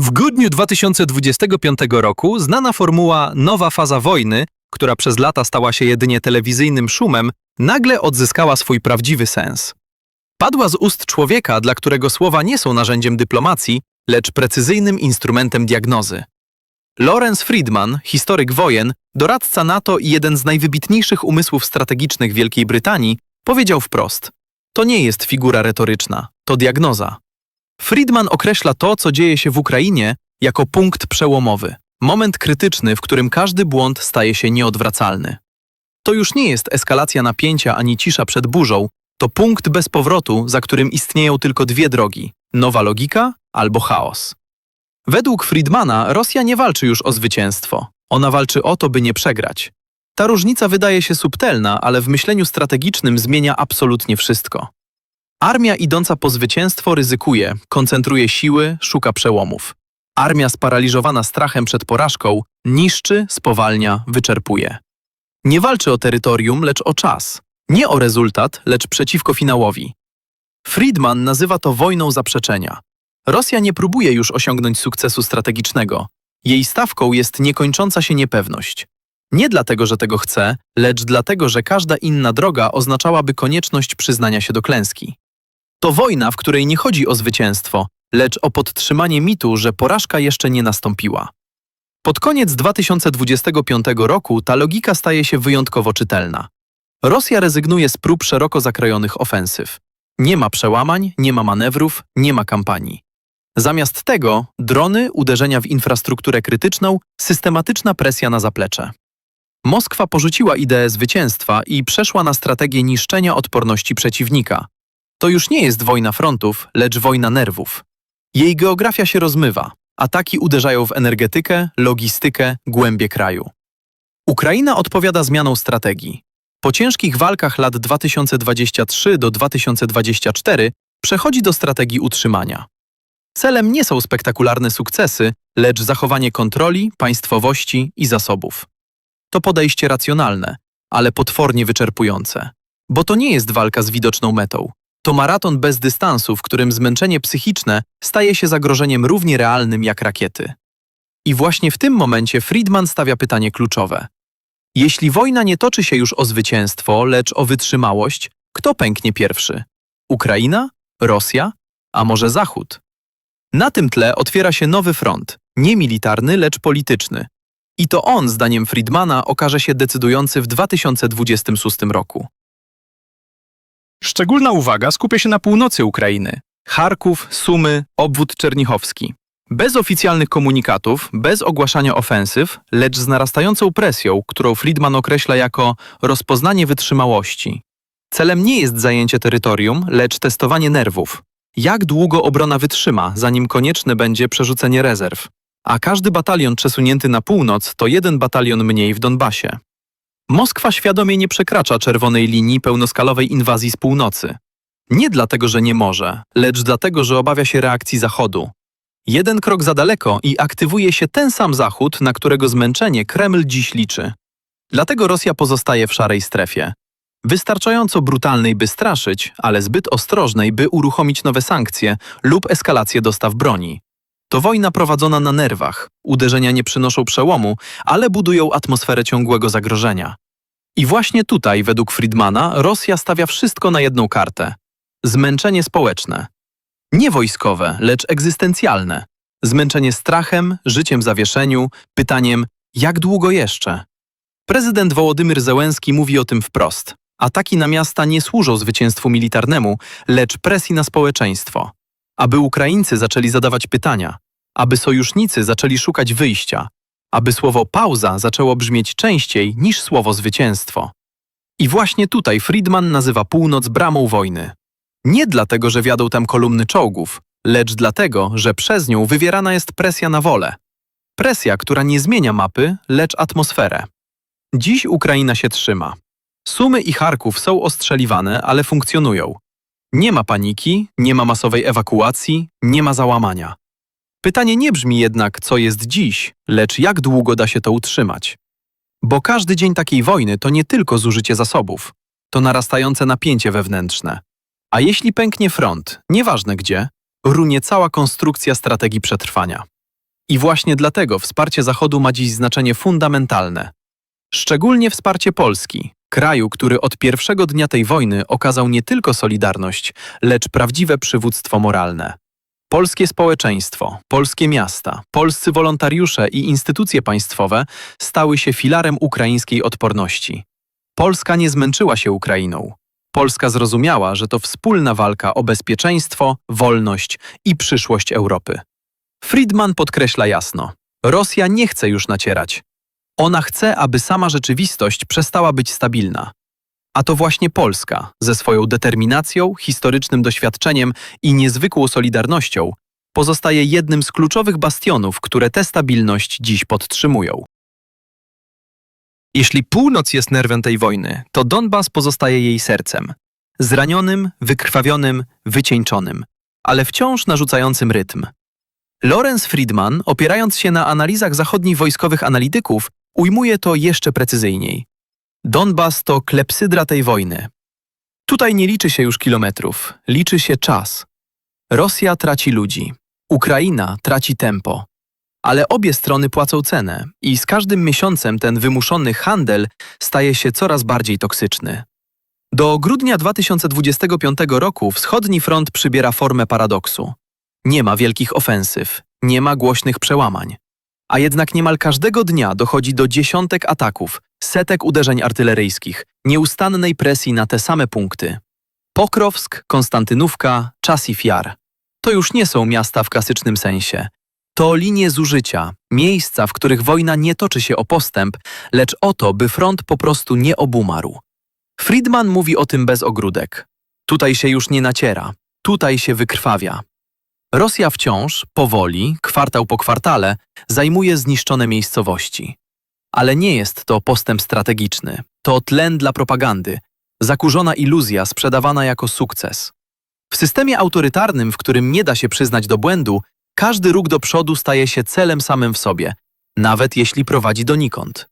W grudniu 2025 roku znana formuła Nowa faza wojny, która przez lata stała się jedynie telewizyjnym szumem, nagle odzyskała swój prawdziwy sens. Padła z ust człowieka, dla którego słowa nie są narzędziem dyplomacji, lecz precyzyjnym instrumentem diagnozy. Lawrence Friedman, historyk wojen, doradca NATO i jeden z najwybitniejszych umysłów strategicznych Wielkiej Brytanii, powiedział wprost: To nie jest figura retoryczna, to diagnoza. Friedman określa to, co dzieje się w Ukrainie, jako punkt przełomowy, moment krytyczny, w którym każdy błąd staje się nieodwracalny. To już nie jest eskalacja napięcia ani cisza przed burzą, to punkt bez powrotu, za którym istnieją tylko dwie drogi nowa logika albo chaos. Według Friedmana Rosja nie walczy już o zwycięstwo. Ona walczy o to, by nie przegrać. Ta różnica wydaje się subtelna, ale w myśleniu strategicznym zmienia absolutnie wszystko. Armia idąca po zwycięstwo ryzykuje, koncentruje siły, szuka przełomów. Armia sparaliżowana strachem przed porażką niszczy, spowalnia, wyczerpuje. Nie walczy o terytorium, lecz o czas. Nie o rezultat, lecz przeciwko finałowi. Friedman nazywa to wojną zaprzeczenia. Rosja nie próbuje już osiągnąć sukcesu strategicznego. Jej stawką jest niekończąca się niepewność. Nie dlatego, że tego chce, lecz dlatego, że każda inna droga oznaczałaby konieczność przyznania się do klęski. To wojna, w której nie chodzi o zwycięstwo, lecz o podtrzymanie mitu, że porażka jeszcze nie nastąpiła. Pod koniec 2025 roku ta logika staje się wyjątkowo czytelna. Rosja rezygnuje z prób szeroko zakrojonych ofensyw. Nie ma przełamań, nie ma manewrów, nie ma kampanii. Zamiast tego drony, uderzenia w infrastrukturę krytyczną, systematyczna presja na zaplecze. Moskwa porzuciła ideę zwycięstwa i przeszła na strategię niszczenia odporności przeciwnika. To już nie jest wojna frontów, lecz wojna nerwów. Jej geografia się rozmywa. Ataki uderzają w energetykę, logistykę, głębie kraju. Ukraina odpowiada zmianą strategii. Po ciężkich walkach lat 2023 do 2024 przechodzi do strategii utrzymania. Celem nie są spektakularne sukcesy, lecz zachowanie kontroli, państwowości i zasobów. To podejście racjonalne, ale potwornie wyczerpujące. Bo to nie jest walka z widoczną metą. To maraton bez dystansu, w którym zmęczenie psychiczne staje się zagrożeniem równie realnym jak rakiety. I właśnie w tym momencie Friedman stawia pytanie kluczowe. Jeśli wojna nie toczy się już o zwycięstwo, lecz o wytrzymałość, kto pęknie pierwszy? Ukraina? Rosja? A może Zachód? Na tym tle otwiera się nowy front, nie militarny, lecz polityczny. I to on, zdaniem Friedmana, okaże się decydujący w 2026 roku. Szczególna uwaga skupia się na północy Ukrainy. Charków, Sumy, obwód czernichowski. Bez oficjalnych komunikatów, bez ogłaszania ofensyw, lecz z narastającą presją, którą Friedman określa jako rozpoznanie wytrzymałości. Celem nie jest zajęcie terytorium, lecz testowanie nerwów. Jak długo obrona wytrzyma, zanim konieczne będzie przerzucenie rezerw? A każdy batalion przesunięty na północ to jeden batalion mniej w Donbasie. Moskwa świadomie nie przekracza czerwonej linii pełnoskalowej inwazji z północy. Nie dlatego, że nie może, lecz dlatego, że obawia się reakcji Zachodu. Jeden krok za daleko i aktywuje się ten sam Zachód, na którego zmęczenie Kreml dziś liczy. Dlatego Rosja pozostaje w szarej strefie. Wystarczająco brutalnej, by straszyć, ale zbyt ostrożnej, by uruchomić nowe sankcje lub eskalację dostaw broni. To wojna prowadzona na nerwach. Uderzenia nie przynoszą przełomu, ale budują atmosferę ciągłego zagrożenia. I właśnie tutaj, według Friedmana, Rosja stawia wszystko na jedną kartę. Zmęczenie społeczne. Nie wojskowe, lecz egzystencjalne. Zmęczenie strachem, życiem w zawieszeniu, pytaniem jak długo jeszcze? Prezydent Wołodymyr Zełenski mówi o tym wprost. Ataki na miasta nie służą zwycięstwu militarnemu, lecz presji na społeczeństwo. Aby Ukraińcy zaczęli zadawać pytania, aby sojusznicy zaczęli szukać wyjścia, aby słowo pauza zaczęło brzmieć częściej niż słowo zwycięstwo. I właśnie tutaj Friedman nazywa północ bramą wojny. Nie dlatego, że wiadą tam kolumny czołgów, lecz dlatego, że przez nią wywierana jest presja na wolę. Presja, która nie zmienia mapy, lecz atmosferę. Dziś Ukraina się trzyma. Sumy i Charków są ostrzeliwane, ale funkcjonują. Nie ma paniki, nie ma masowej ewakuacji, nie ma załamania. Pytanie nie brzmi jednak, co jest dziś, lecz jak długo da się to utrzymać. Bo każdy dzień takiej wojny to nie tylko zużycie zasobów, to narastające napięcie wewnętrzne. A jeśli pęknie front, nieważne gdzie, runie cała konstrukcja strategii przetrwania. I właśnie dlatego wsparcie Zachodu ma dziś znaczenie fundamentalne. Szczególnie wsparcie Polski, kraju, który od pierwszego dnia tej wojny okazał nie tylko solidarność, lecz prawdziwe przywództwo moralne. Polskie społeczeństwo, polskie miasta, polscy wolontariusze i instytucje państwowe stały się filarem ukraińskiej odporności. Polska nie zmęczyła się Ukrainą. Polska zrozumiała, że to wspólna walka o bezpieczeństwo, wolność i przyszłość Europy. Friedman podkreśla jasno: Rosja nie chce już nacierać. Ona chce, aby sama rzeczywistość przestała być stabilna. A to właśnie Polska, ze swoją determinacją, historycznym doświadczeniem i niezwykłą solidarnością, pozostaje jednym z kluczowych bastionów, które tę stabilność dziś podtrzymują. Jeśli północ jest nerwem tej wojny, to Donbas pozostaje jej sercem. Zranionym, wykrwawionym, wycieńczonym, ale wciąż narzucającym rytm. Lorenz Friedman, opierając się na analizach zachodnich wojskowych analityków, ujmuje to jeszcze precyzyjniej. Donbas to klepsydra tej wojny. Tutaj nie liczy się już kilometrów, liczy się czas. Rosja traci ludzi, Ukraina traci tempo. Ale obie strony płacą cenę i z każdym miesiącem ten wymuszony handel staje się coraz bardziej toksyczny. Do grudnia 2025 roku wschodni front przybiera formę paradoksu. Nie ma wielkich ofensyw, nie ma głośnych przełamań. A jednak niemal każdego dnia dochodzi do dziesiątek ataków, setek uderzeń artyleryjskich, nieustannej presji na te same punkty. Pokrowsk, Konstantynówka, Czasif Jar. To już nie są miasta w klasycznym sensie. To linie zużycia, miejsca, w których wojna nie toczy się o postęp, lecz o to, by front po prostu nie obumarł. Friedman mówi o tym bez ogródek. Tutaj się już nie naciera, tutaj się wykrwawia. Rosja wciąż, powoli, kwartał po kwartale, zajmuje zniszczone miejscowości. Ale nie jest to postęp strategiczny. To tlen dla propagandy, zakurzona iluzja sprzedawana jako sukces. W systemie autorytarnym, w którym nie da się przyznać do błędu, każdy ruch do przodu staje się celem samym w sobie, nawet jeśli prowadzi donikąd.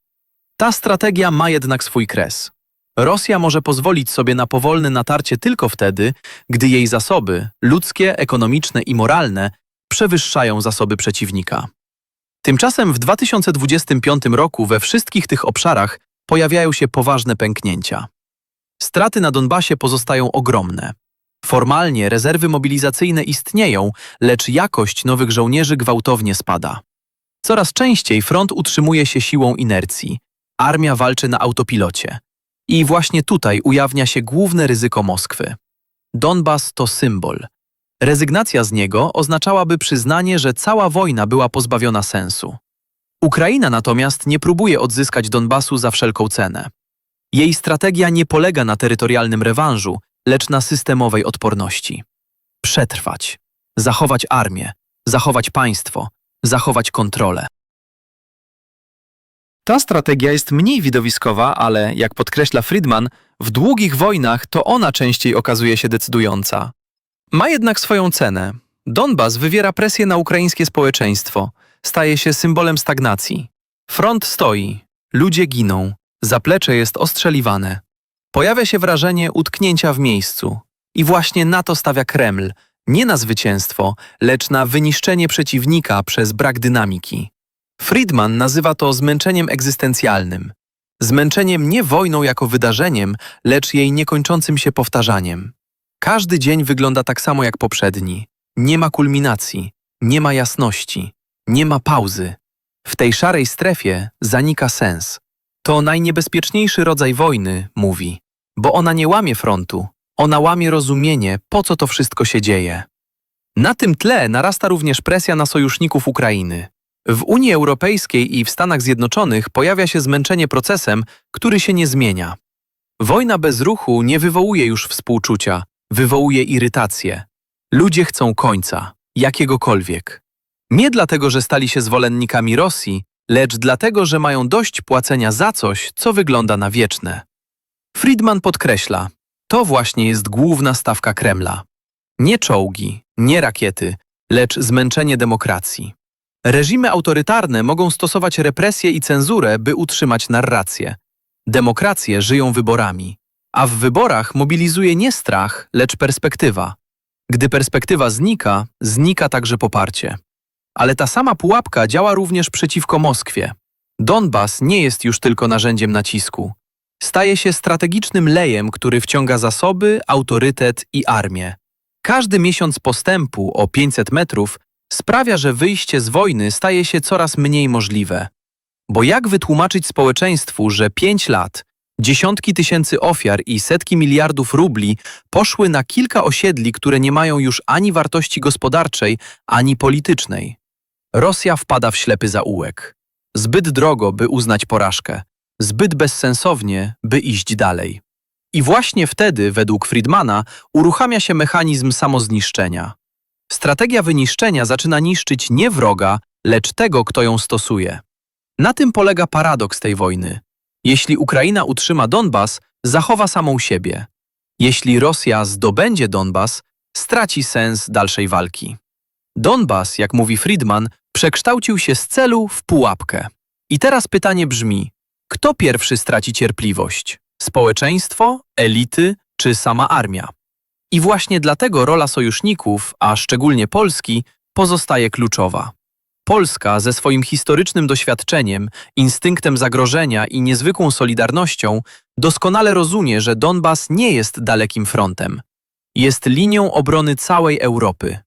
Ta strategia ma jednak swój kres. Rosja może pozwolić sobie na powolne natarcie tylko wtedy, gdy jej zasoby, ludzkie, ekonomiczne i moralne, przewyższają zasoby przeciwnika. Tymczasem w 2025 roku we wszystkich tych obszarach pojawiają się poważne pęknięcia. Straty na Donbasie pozostają ogromne. Formalnie rezerwy mobilizacyjne istnieją, lecz jakość nowych żołnierzy gwałtownie spada. Coraz częściej front utrzymuje się siłą inercji. Armia walczy na autopilocie. I właśnie tutaj ujawnia się główne ryzyko Moskwy. Donbas to symbol. Rezygnacja z niego oznaczałaby przyznanie, że cała wojna była pozbawiona sensu. Ukraina natomiast nie próbuje odzyskać Donbasu za wszelką cenę. Jej strategia nie polega na terytorialnym rewanżu, lecz na systemowej odporności. Przetrwać, zachować armię, zachować państwo, zachować kontrolę. Ta strategia jest mniej widowiskowa, ale jak podkreśla Friedman, w długich wojnach to ona częściej okazuje się decydująca. Ma jednak swoją cenę. Donbas wywiera presję na ukraińskie społeczeństwo, staje się symbolem stagnacji. Front stoi, ludzie giną, zaplecze jest ostrzeliwane. Pojawia się wrażenie utknięcia w miejscu. I właśnie na to stawia Kreml, nie na zwycięstwo, lecz na wyniszczenie przeciwnika przez brak dynamiki. Friedman nazywa to zmęczeniem egzystencjalnym. Zmęczeniem nie wojną jako wydarzeniem, lecz jej niekończącym się powtarzaniem. Każdy dzień wygląda tak samo jak poprzedni. Nie ma kulminacji, nie ma jasności, nie ma pauzy. W tej szarej strefie zanika sens. To najniebezpieczniejszy rodzaj wojny, mówi, bo ona nie łamie frontu, ona łamie rozumienie, po co to wszystko się dzieje. Na tym tle narasta również presja na sojuszników Ukrainy. W Unii Europejskiej i w Stanach Zjednoczonych pojawia się zmęczenie procesem, który się nie zmienia. Wojna bez ruchu nie wywołuje już współczucia, wywołuje irytację. Ludzie chcą końca, jakiegokolwiek. Nie dlatego, że stali się zwolennikami Rosji, lecz dlatego, że mają dość płacenia za coś, co wygląda na wieczne. Friedman podkreśla, to właśnie jest główna stawka Kremla. Nie czołgi, nie rakiety, lecz zmęczenie demokracji. Reżimy autorytarne mogą stosować represję i cenzurę, by utrzymać narrację. Demokracje żyją wyborami, a w wyborach mobilizuje nie strach, lecz perspektywa. Gdy perspektywa znika, znika także poparcie. Ale ta sama pułapka działa również przeciwko Moskwie. Donbas nie jest już tylko narzędziem nacisku. Staje się strategicznym lejem, który wciąga zasoby, autorytet i armię. Każdy miesiąc postępu o 500 metrów sprawia, że wyjście z wojny staje się coraz mniej możliwe. Bo jak wytłumaczyć społeczeństwu, że 5 lat, dziesiątki tysięcy ofiar i setki miliardów rubli poszły na kilka osiedli, które nie mają już ani wartości gospodarczej, ani politycznej? Rosja wpada w ślepy zaułek. Zbyt drogo, by uznać porażkę. Zbyt bezsensownie, by iść dalej. I właśnie wtedy, według Friedmana, uruchamia się mechanizm samozniszczenia. Strategia wyniszczenia zaczyna niszczyć nie wroga, lecz tego, kto ją stosuje. Na tym polega paradoks tej wojny. Jeśli Ukraina utrzyma Donbas, zachowa samą siebie. Jeśli Rosja zdobędzie Donbas, straci sens dalszej walki. Donbas, jak mówi Friedman, przekształcił się z celu w pułapkę. I teraz pytanie brzmi: kto pierwszy straci cierpliwość? Społeczeństwo, elity czy sama armia? I właśnie dlatego rola sojuszników, a szczególnie Polski, pozostaje kluczowa. Polska ze swoim historycznym doświadczeniem, instynktem zagrożenia i niezwykłą solidarnością doskonale rozumie, że Donbas nie jest dalekim frontem. Jest linią obrony całej Europy.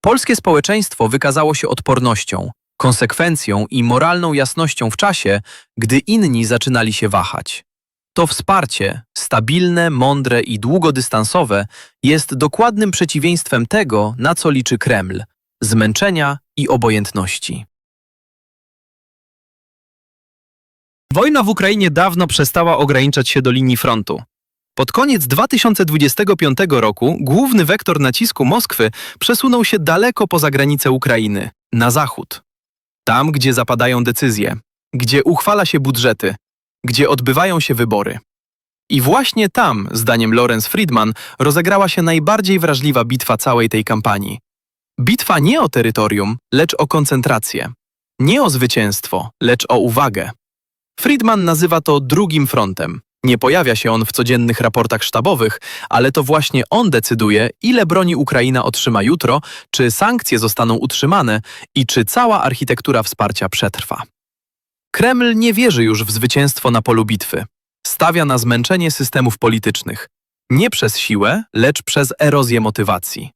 Polskie społeczeństwo wykazało się odpornością, konsekwencją i moralną jasnością w czasie, gdy inni zaczynali się wahać. To wsparcie, stabilne, mądre i długodystansowe, jest dokładnym przeciwieństwem tego, na co liczy Kreml zmęczenia i obojętności. Wojna w Ukrainie dawno przestała ograniczać się do linii frontu. Pod koniec 2025 roku główny wektor nacisku Moskwy przesunął się daleko poza granice Ukrainy, na zachód. Tam, gdzie zapadają decyzje, gdzie uchwala się budżety, gdzie odbywają się wybory. I właśnie tam, zdaniem Lorenz Friedman, rozegrała się najbardziej wrażliwa bitwa całej tej kampanii. Bitwa nie o terytorium, lecz o koncentrację. Nie o zwycięstwo, lecz o uwagę. Friedman nazywa to drugim frontem. Nie pojawia się on w codziennych raportach sztabowych, ale to właśnie on decyduje, ile broni Ukraina otrzyma jutro, czy sankcje zostaną utrzymane i czy cała architektura wsparcia przetrwa. Kreml nie wierzy już w zwycięstwo na polu bitwy. Stawia na zmęczenie systemów politycznych. Nie przez siłę, lecz przez erozję motywacji.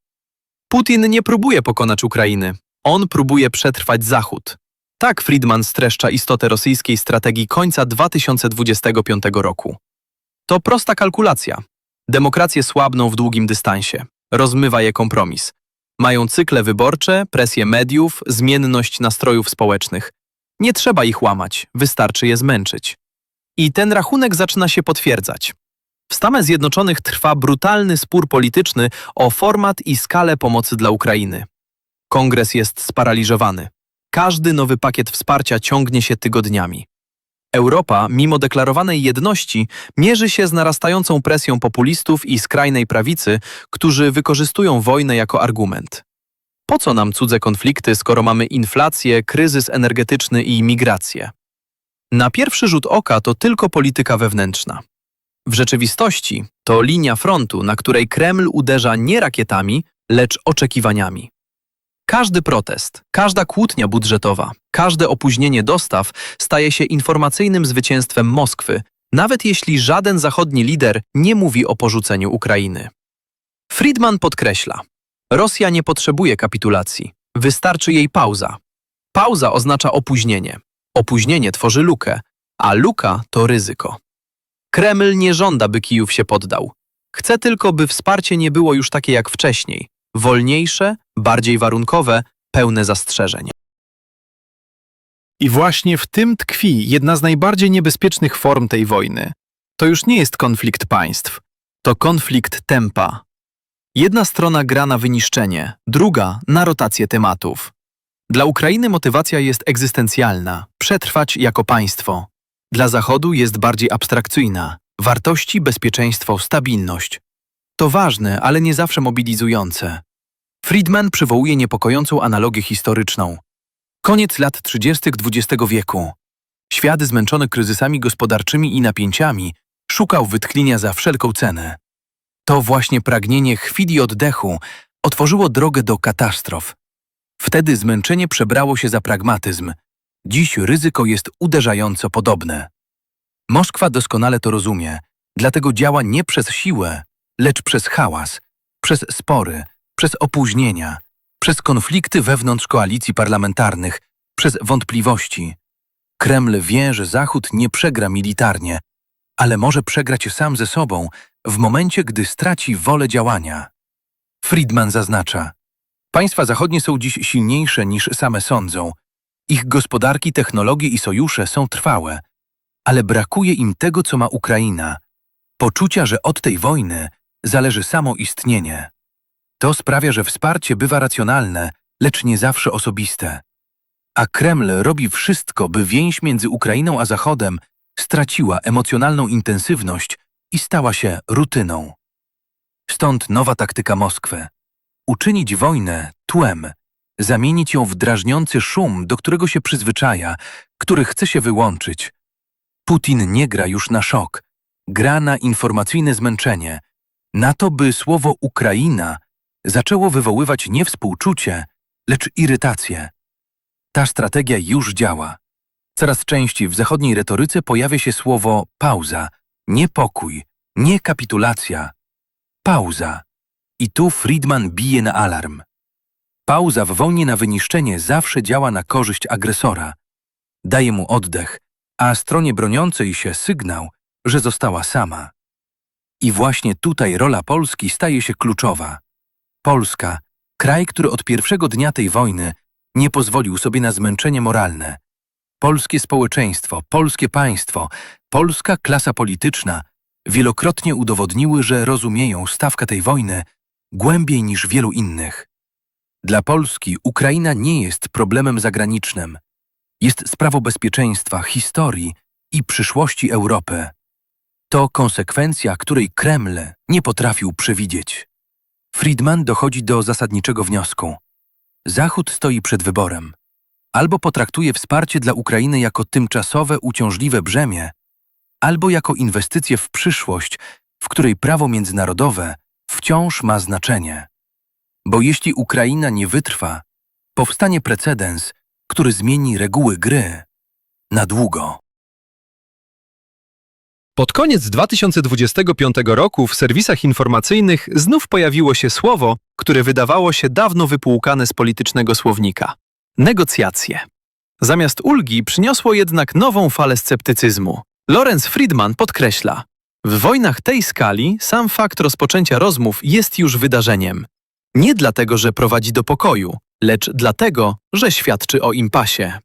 Putin nie próbuje pokonać Ukrainy. On próbuje przetrwać Zachód. Tak Friedman streszcza istotę rosyjskiej strategii końca 2025 roku. To prosta kalkulacja. Demokracje słabną w długim dystansie. Rozmywa je kompromis. Mają cykle wyborcze, presję mediów, zmienność nastrojów społecznych. Nie trzeba ich łamać, wystarczy je zmęczyć. I ten rachunek zaczyna się potwierdzać. W Stanach Zjednoczonych trwa brutalny spór polityczny o format i skalę pomocy dla Ukrainy. Kongres jest sparaliżowany. Każdy nowy pakiet wsparcia ciągnie się tygodniami. Europa, mimo deklarowanej jedności, mierzy się z narastającą presją populistów i skrajnej prawicy, którzy wykorzystują wojnę jako argument. Po co nam cudze konflikty, skoro mamy inflację, kryzys energetyczny i migrację? Na pierwszy rzut oka to tylko polityka wewnętrzna. W rzeczywistości to linia frontu, na której Kreml uderza nie rakietami, lecz oczekiwaniami. Każdy protest, każda kłótnia budżetowa, każde opóźnienie dostaw staje się informacyjnym zwycięstwem Moskwy, nawet jeśli żaden zachodni lider nie mówi o porzuceniu Ukrainy. Friedman podkreśla: Rosja nie potrzebuje kapitulacji, wystarczy jej pauza. Pauza oznacza opóźnienie. Opóźnienie tworzy lukę, a luka to ryzyko. Kreml nie żąda, by Kijów się poddał. Chce tylko, by wsparcie nie było już takie jak wcześniej wolniejsze, bardziej warunkowe, pełne zastrzeżeń. I właśnie w tym tkwi jedna z najbardziej niebezpiecznych form tej wojny. To już nie jest konflikt państw, to konflikt tempa. Jedna strona gra na wyniszczenie, druga na rotację tematów. Dla Ukrainy motywacja jest egzystencjalna przetrwać jako państwo. Dla Zachodu jest bardziej abstrakcyjna wartości, bezpieczeństwo, stabilność. To ważne, ale nie zawsze mobilizujące. Friedman przywołuje niepokojącą analogię historyczną. Koniec lat 30. XX wieku. Świat zmęczony kryzysami gospodarczymi i napięciami szukał wytchnienia za wszelką cenę. To właśnie pragnienie chwili oddechu otworzyło drogę do katastrof. Wtedy zmęczenie przebrało się za pragmatyzm. Dziś ryzyko jest uderzająco podobne. Moskwa doskonale to rozumie, dlatego działa nie przez siłę, lecz przez hałas, przez spory, przez opóźnienia, przez konflikty wewnątrz koalicji parlamentarnych, przez wątpliwości. Kreml wie, że Zachód nie przegra militarnie, ale może przegrać sam ze sobą w momencie, gdy straci wolę działania. Friedman zaznacza, państwa zachodnie są dziś silniejsze niż same sądzą. Ich gospodarki, technologie i sojusze są trwałe, ale brakuje im tego, co ma Ukraina poczucia, że od tej wojny zależy samo istnienie. To sprawia, że wsparcie bywa racjonalne, lecz nie zawsze osobiste. A Kreml robi wszystko, by więź między Ukrainą a Zachodem straciła emocjonalną intensywność i stała się rutyną. Stąd nowa taktyka Moskwy. Uczynić wojnę tłem, zamienić ją w drażniący szum, do którego się przyzwyczaja, który chce się wyłączyć. Putin nie gra już na szok, gra na informacyjne zmęczenie, na to, by słowo Ukraina zaczęło wywoływać nie współczucie, lecz irytację. Ta strategia już działa. Coraz częściej w zachodniej retoryce pojawia się słowo pauza, nie pokój, nie kapitulacja. Pauza. I tu Friedman bije na alarm. Pauza w wojnie na wyniszczenie zawsze działa na korzyść agresora. Daje mu oddech, a stronie broniącej się sygnał, że została sama. I właśnie tutaj rola Polski staje się kluczowa. Polska, kraj, który od pierwszego dnia tej wojny nie pozwolił sobie na zmęczenie moralne. Polskie społeczeństwo, polskie państwo, polska klasa polityczna wielokrotnie udowodniły, że rozumieją stawkę tej wojny głębiej niż wielu innych. Dla Polski Ukraina nie jest problemem zagranicznym. Jest sprawą bezpieczeństwa, historii i przyszłości Europy. To konsekwencja, której Kreml nie potrafił przewidzieć. Friedman dochodzi do zasadniczego wniosku. Zachód stoi przed wyborem. Albo potraktuje wsparcie dla Ukrainy jako tymczasowe, uciążliwe brzemię, albo jako inwestycję w przyszłość, w której prawo międzynarodowe wciąż ma znaczenie. Bo jeśli Ukraina nie wytrwa, powstanie precedens, który zmieni reguły gry na długo. Pod koniec 2025 roku w serwisach informacyjnych znów pojawiło się słowo, które wydawało się dawno wypłukane z politycznego słownika negocjacje. Zamiast ulgi przyniosło jednak nową falę sceptycyzmu. Lorenz Friedman podkreśla: W wojnach tej skali sam fakt rozpoczęcia rozmów jest już wydarzeniem. Nie dlatego, że prowadzi do pokoju, lecz dlatego, że świadczy o impasie.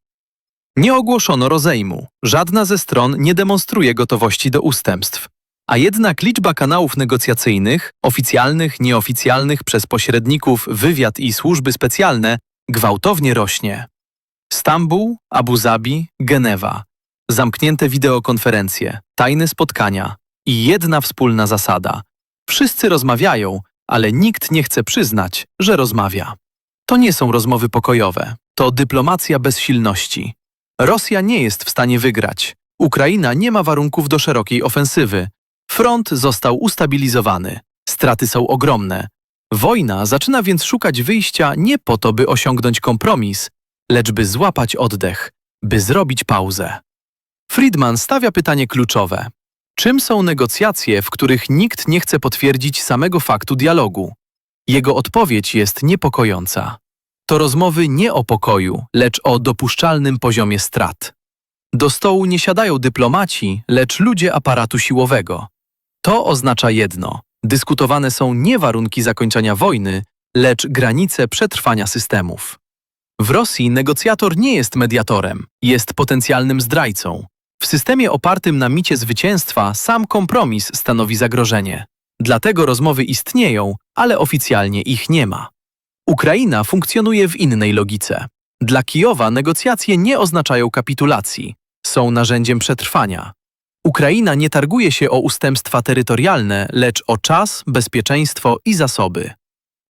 Nie ogłoszono rozejmu, żadna ze stron nie demonstruje gotowości do ustępstw. A jednak liczba kanałów negocjacyjnych, oficjalnych, nieoficjalnych przez pośredników, wywiad i służby specjalne gwałtownie rośnie. Stambuł, Abu Zabi, Genewa. Zamknięte wideokonferencje, tajne spotkania i jedna wspólna zasada. Wszyscy rozmawiają, ale nikt nie chce przyznać, że rozmawia. To nie są rozmowy pokojowe, to dyplomacja bezsilności. Rosja nie jest w stanie wygrać. Ukraina nie ma warunków do szerokiej ofensywy. Front został ustabilizowany. Straty są ogromne. Wojna zaczyna więc szukać wyjścia nie po to, by osiągnąć kompromis, lecz by złapać oddech, by zrobić pauzę. Friedman stawia pytanie kluczowe. Czym są negocjacje, w których nikt nie chce potwierdzić samego faktu dialogu? Jego odpowiedź jest niepokojąca. To rozmowy nie o pokoju, lecz o dopuszczalnym poziomie strat. Do stołu nie siadają dyplomaci, lecz ludzie aparatu siłowego. To oznacza jedno: dyskutowane są nie warunki zakończenia wojny, lecz granice przetrwania systemów. W Rosji negocjator nie jest mediatorem, jest potencjalnym zdrajcą. W systemie opartym na micie zwycięstwa sam kompromis stanowi zagrożenie. Dlatego rozmowy istnieją, ale oficjalnie ich nie ma. Ukraina funkcjonuje w innej logice. Dla Kijowa negocjacje nie oznaczają kapitulacji, są narzędziem przetrwania. Ukraina nie targuje się o ustępstwa terytorialne, lecz o czas, bezpieczeństwo i zasoby.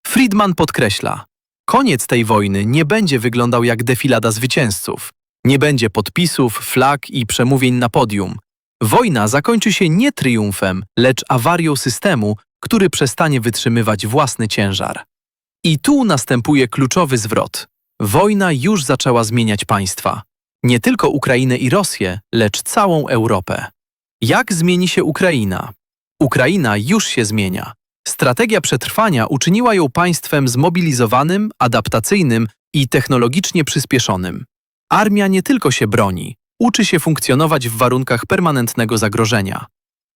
Friedman podkreśla: Koniec tej wojny nie będzie wyglądał jak defilada zwycięzców. Nie będzie podpisów, flag i przemówień na podium. Wojna zakończy się nie triumfem, lecz awarią systemu, który przestanie wytrzymywać własny ciężar. I tu następuje kluczowy zwrot. Wojna już zaczęła zmieniać państwa. Nie tylko Ukrainę i Rosję, lecz całą Europę. Jak zmieni się Ukraina? Ukraina już się zmienia. Strategia przetrwania uczyniła ją państwem zmobilizowanym, adaptacyjnym i technologicznie przyspieszonym. Armia nie tylko się broni, uczy się funkcjonować w warunkach permanentnego zagrożenia.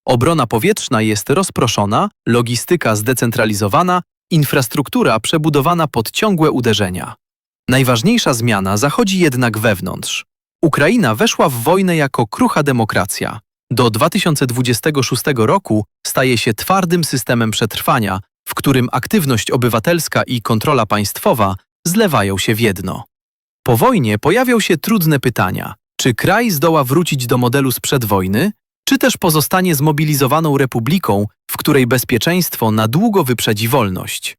Obrona powietrzna jest rozproszona, logistyka zdecentralizowana, infrastruktura przebudowana pod ciągłe uderzenia. Najważniejsza zmiana zachodzi jednak wewnątrz. Ukraina weszła w wojnę jako krucha demokracja. Do 2026 roku staje się twardym systemem przetrwania, w którym aktywność obywatelska i kontrola państwowa zlewają się w jedno. Po wojnie pojawią się trudne pytania. Czy kraj zdoła wrócić do modelu sprzed wojny, czy też pozostanie zmobilizowaną republiką, w której bezpieczeństwo na długo wyprzedzi wolność?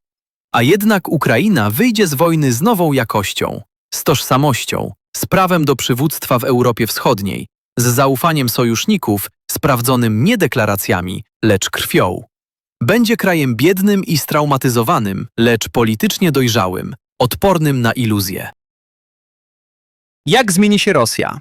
A jednak Ukraina wyjdzie z wojny z nową jakością, z tożsamością, z prawem do przywództwa w Europie Wschodniej, z zaufaniem sojuszników, sprawdzonym nie deklaracjami, lecz krwią. Będzie krajem biednym i straumatyzowanym, lecz politycznie dojrzałym, odpornym na iluzje. Jak zmieni się Rosja?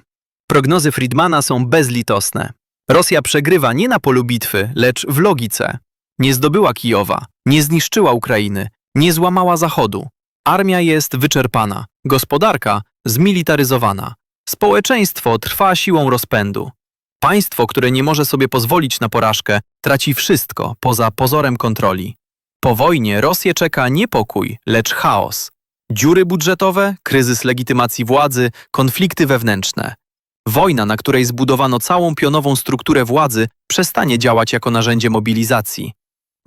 Prognozy Friedmana są bezlitosne. Rosja przegrywa nie na polu bitwy, lecz w logice. Nie zdobyła Kijowa, nie zniszczyła Ukrainy, nie złamała Zachodu. Armia jest wyczerpana, gospodarka zmilitaryzowana. Społeczeństwo trwa siłą rozpędu. Państwo, które nie może sobie pozwolić na porażkę, traci wszystko poza pozorem kontroli. Po wojnie Rosję czeka nie pokój, lecz chaos. Dziury budżetowe, kryzys legitymacji władzy, konflikty wewnętrzne. Wojna, na której zbudowano całą pionową strukturę władzy, przestanie działać jako narzędzie mobilizacji.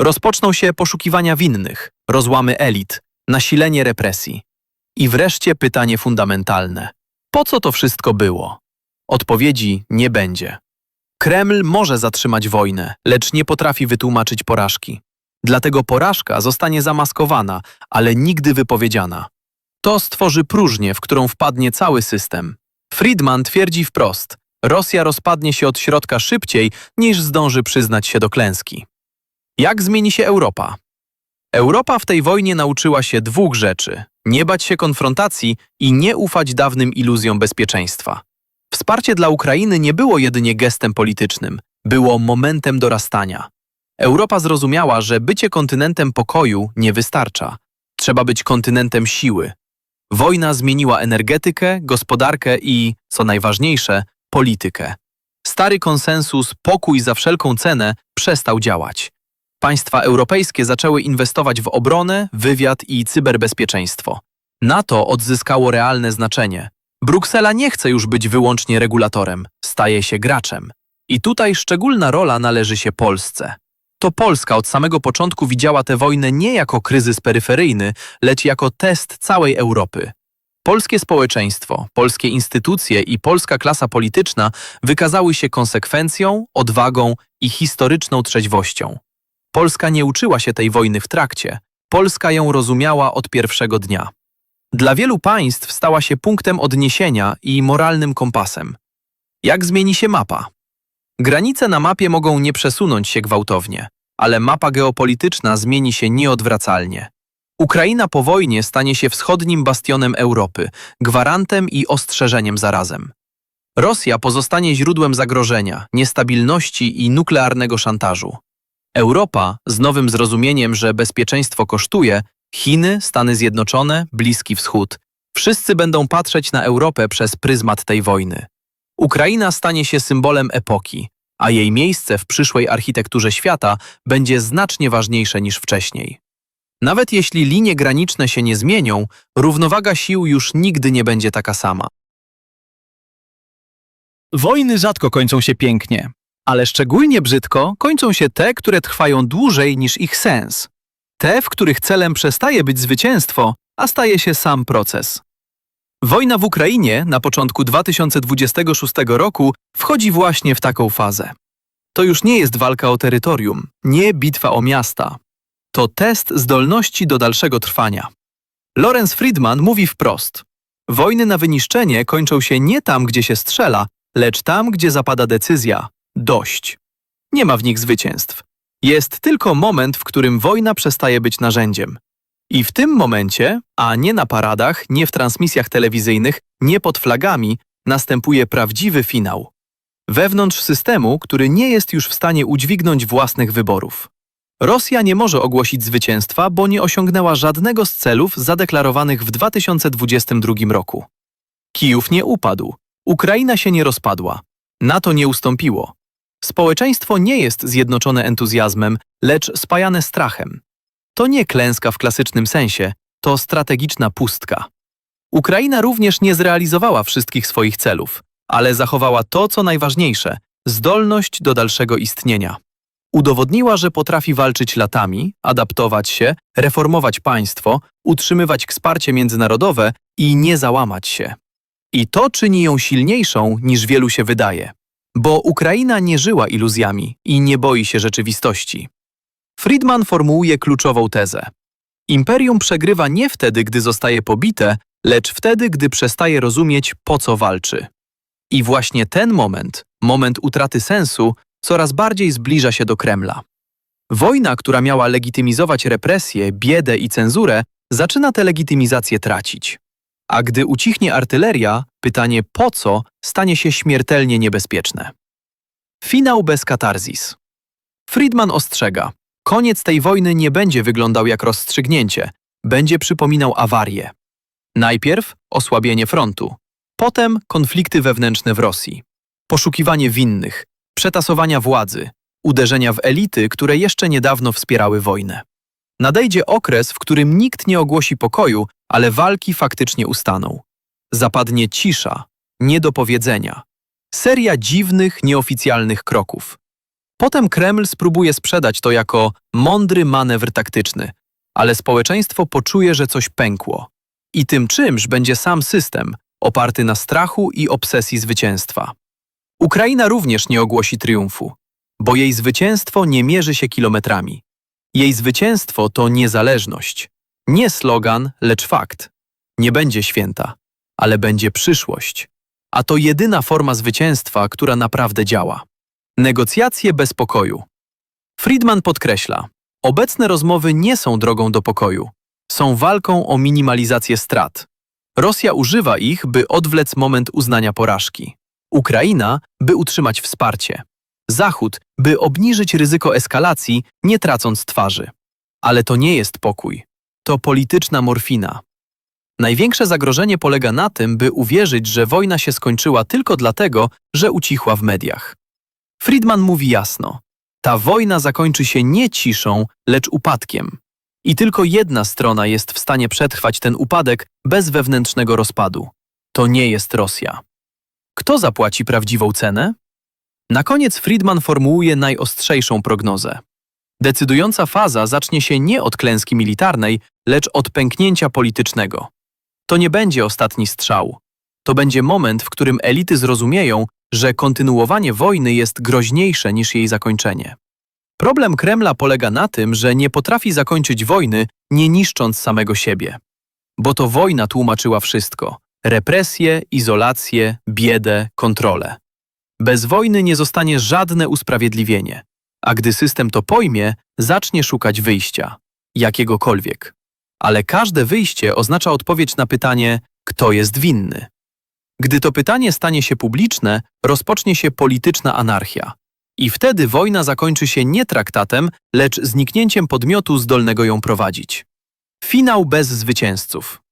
Rozpoczną się poszukiwania winnych, rozłamy elit, nasilenie represji. I wreszcie pytanie fundamentalne. Po co to wszystko było? Odpowiedzi nie będzie. Kreml może zatrzymać wojnę, lecz nie potrafi wytłumaczyć porażki. Dlatego porażka zostanie zamaskowana, ale nigdy wypowiedziana. To stworzy próżnię, w którą wpadnie cały system. Friedman twierdzi wprost: Rosja rozpadnie się od środka szybciej, niż zdąży przyznać się do klęski. Jak zmieni się Europa? Europa w tej wojnie nauczyła się dwóch rzeczy: nie bać się konfrontacji i nie ufać dawnym iluzjom bezpieczeństwa. Wsparcie dla Ukrainy nie było jedynie gestem politycznym, było momentem dorastania. Europa zrozumiała, że bycie kontynentem pokoju nie wystarcza. Trzeba być kontynentem siły. Wojna zmieniła energetykę, gospodarkę i, co najważniejsze, politykę. Stary konsensus pokój za wszelką cenę przestał działać. Państwa europejskie zaczęły inwestować w obronę, wywiad i cyberbezpieczeństwo. NATO odzyskało realne znaczenie. Bruksela nie chce już być wyłącznie regulatorem, staje się graczem. I tutaj szczególna rola należy się Polsce. To Polska od samego początku widziała tę wojnę nie jako kryzys peryferyjny, lecz jako test całej Europy. Polskie społeczeństwo, polskie instytucje i polska klasa polityczna wykazały się konsekwencją, odwagą i historyczną trzeźwością. Polska nie uczyła się tej wojny w trakcie, Polska ją rozumiała od pierwszego dnia. Dla wielu państw stała się punktem odniesienia i moralnym kompasem. Jak zmieni się mapa? Granice na mapie mogą nie przesunąć się gwałtownie, ale mapa geopolityczna zmieni się nieodwracalnie. Ukraina po wojnie stanie się wschodnim bastionem Europy, gwarantem i ostrzeżeniem zarazem. Rosja pozostanie źródłem zagrożenia, niestabilności i nuklearnego szantażu. Europa z nowym zrozumieniem, że bezpieczeństwo kosztuje, Chiny, Stany Zjednoczone, Bliski Wschód, wszyscy będą patrzeć na Europę przez pryzmat tej wojny. Ukraina stanie się symbolem epoki, a jej miejsce w przyszłej architekturze świata będzie znacznie ważniejsze niż wcześniej. Nawet jeśli linie graniczne się nie zmienią, równowaga sił już nigdy nie będzie taka sama. Wojny rzadko kończą się pięknie, ale szczególnie brzydko kończą się te, które trwają dłużej niż ich sens. Te, w których celem przestaje być zwycięstwo, a staje się sam proces. Wojna w Ukrainie na początku 2026 roku wchodzi właśnie w taką fazę. To już nie jest walka o terytorium, nie bitwa o miasta. To test zdolności do dalszego trwania. Lorenz Friedman mówi wprost: Wojny na wyniszczenie kończą się nie tam, gdzie się strzela, lecz tam, gdzie zapada decyzja dość. Nie ma w nich zwycięstw. Jest tylko moment, w którym wojna przestaje być narzędziem. I w tym momencie, a nie na paradach, nie w transmisjach telewizyjnych, nie pod flagami, następuje prawdziwy finał. Wewnątrz systemu, który nie jest już w stanie udźwignąć własnych wyborów. Rosja nie może ogłosić zwycięstwa, bo nie osiągnęła żadnego z celów zadeklarowanych w 2022 roku. Kijów nie upadł, Ukraina się nie rozpadła, NATO nie ustąpiło. Społeczeństwo nie jest zjednoczone entuzjazmem, lecz spajane strachem. To nie klęska w klasycznym sensie, to strategiczna pustka. Ukraina również nie zrealizowała wszystkich swoich celów, ale zachowała to, co najważniejsze zdolność do dalszego istnienia. Udowodniła, że potrafi walczyć latami, adaptować się, reformować państwo, utrzymywać wsparcie międzynarodowe i nie załamać się. I to czyni ją silniejszą niż wielu się wydaje, bo Ukraina nie żyła iluzjami i nie boi się rzeczywistości. Friedman formułuje kluczową tezę. Imperium przegrywa nie wtedy, gdy zostaje pobite, lecz wtedy, gdy przestaje rozumieć, po co walczy. I właśnie ten moment, moment utraty sensu, coraz bardziej zbliża się do Kremla. Wojna, która miała legitymizować represję, biedę i cenzurę, zaczyna tę legitymizację tracić. A gdy ucichnie artyleria, pytanie po co stanie się śmiertelnie niebezpieczne. Finał bez katarzis. Friedman ostrzega, koniec tej wojny nie będzie wyglądał jak rozstrzygnięcie, będzie przypominał awarię. Najpierw osłabienie frontu, potem konflikty wewnętrzne w Rosji, poszukiwanie winnych, przetasowania władzy, uderzenia w elity, które jeszcze niedawno wspierały wojnę. Nadejdzie okres, w którym nikt nie ogłosi pokoju, ale walki faktycznie ustaną. Zapadnie cisza, niedopowiedzenia, seria dziwnych, nieoficjalnych kroków. Potem Kreml spróbuje sprzedać to jako mądry manewr taktyczny, ale społeczeństwo poczuje, że coś pękło. I tym czymś będzie sam system, oparty na strachu i obsesji zwycięstwa. Ukraina również nie ogłosi triumfu, bo jej zwycięstwo nie mierzy się kilometrami. Jej zwycięstwo to niezależność. Nie slogan, lecz fakt. Nie będzie święta, ale będzie przyszłość. A to jedyna forma zwycięstwa, która naprawdę działa. Negocjacje bez pokoju. Friedman podkreśla, obecne rozmowy nie są drogą do pokoju. Są walką o minimalizację strat. Rosja używa ich, by odwlec moment uznania porażki. Ukraina, by utrzymać wsparcie. Zachód, by obniżyć ryzyko eskalacji, nie tracąc twarzy. Ale to nie jest pokój. To polityczna morfina. Największe zagrożenie polega na tym, by uwierzyć, że wojna się skończyła tylko dlatego, że ucichła w mediach. Friedman mówi jasno: ta wojna zakończy się nie ciszą, lecz upadkiem. I tylko jedna strona jest w stanie przetrwać ten upadek bez wewnętrznego rozpadu. To nie jest Rosja. Kto zapłaci prawdziwą cenę? Na koniec Friedman formułuje najostrzejszą prognozę. Decydująca faza zacznie się nie od klęski militarnej, lecz od pęknięcia politycznego. To nie będzie ostatni strzał. To będzie moment, w którym elity zrozumieją, że kontynuowanie wojny jest groźniejsze niż jej zakończenie. Problem Kremla polega na tym, że nie potrafi zakończyć wojny, nie niszcząc samego siebie. Bo to wojna tłumaczyła wszystko represje, izolację, biedę, kontrolę. Bez wojny nie zostanie żadne usprawiedliwienie, a gdy system to pojmie, zacznie szukać wyjścia, jakiegokolwiek. Ale każde wyjście oznacza odpowiedź na pytanie, kto jest winny. Gdy to pytanie stanie się publiczne, rozpocznie się polityczna anarchia. I wtedy wojna zakończy się nie traktatem, lecz zniknięciem podmiotu zdolnego ją prowadzić. Finał bez zwycięzców.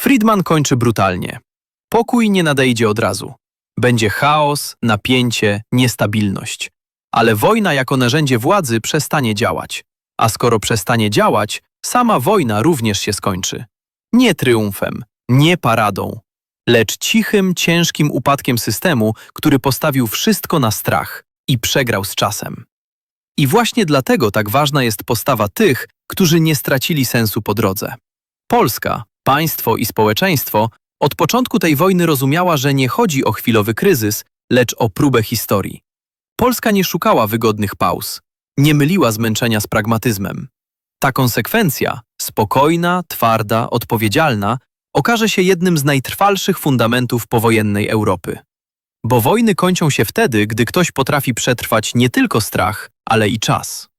Friedman kończy brutalnie. Pokój nie nadejdzie od razu. Będzie chaos, napięcie, niestabilność. Ale wojna jako narzędzie władzy przestanie działać. A skoro przestanie działać, sama wojna również się skończy. Nie triumfem, nie paradą, lecz cichym, ciężkim upadkiem systemu, który postawił wszystko na strach i przegrał z czasem. I właśnie dlatego tak ważna jest postawa tych, którzy nie stracili sensu po drodze. Polska, państwo i społeczeństwo od początku tej wojny rozumiała, że nie chodzi o chwilowy kryzys, lecz o próbę historii. Polska nie szukała wygodnych pauz, nie myliła zmęczenia z pragmatyzmem. Ta konsekwencja, spokojna, twarda, odpowiedzialna, okaże się jednym z najtrwalszych fundamentów powojennej Europy. Bo wojny kończą się wtedy, gdy ktoś potrafi przetrwać nie tylko strach, ale i czas.